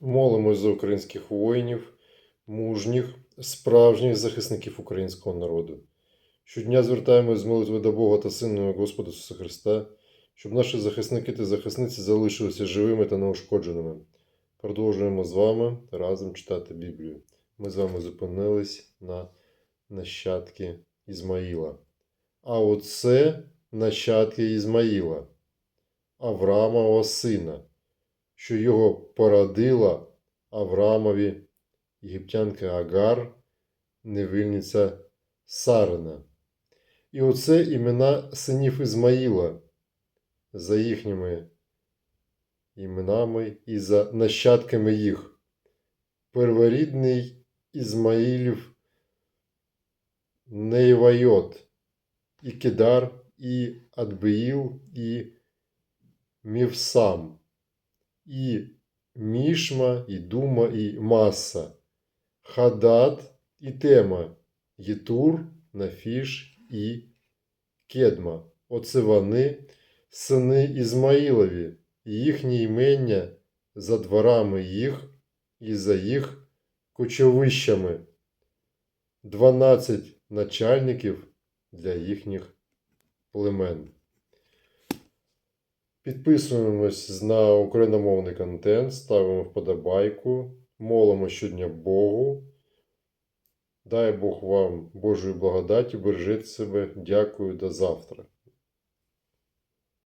Молимось за українських воїнів, мужніх, справжніх захисників українського народу. Щодня звертаємось з молитви до Бога та Сина Господа Ісуса Христа, щоб наші захисники та захисниці залишилися живими та неушкодженими. Продовжуємо з вами разом читати Біблію. Ми з вами зупинились на нащадки Ізмаїла. А оце нащадки Ізмаїла, Авраамова сина, що його породила Авраамові єгиптянка Агар, невільниця Сарина. І оце імена синів Ізмаїла за їхніми іменами і за нащадками їх. Перворідний Ізмаїлів Нейвайот, і Кедар, і Адбеїл, і Мівсам, і Мішма, і Дума, і Маса, Хадад і Тема, Єтур, Нафіш і Кедма. Оце вони, сини Ізмаїлові, і їхні імення за дворами їх і за їх кочовищами. Дванадцять начальників для їхніх племен. Підписуємось на україномовний контент, ставимо вподобайку, молимо щодня Богу. Дай Бог вам Божої благодаті, бережіть себе. Дякую, до завтра.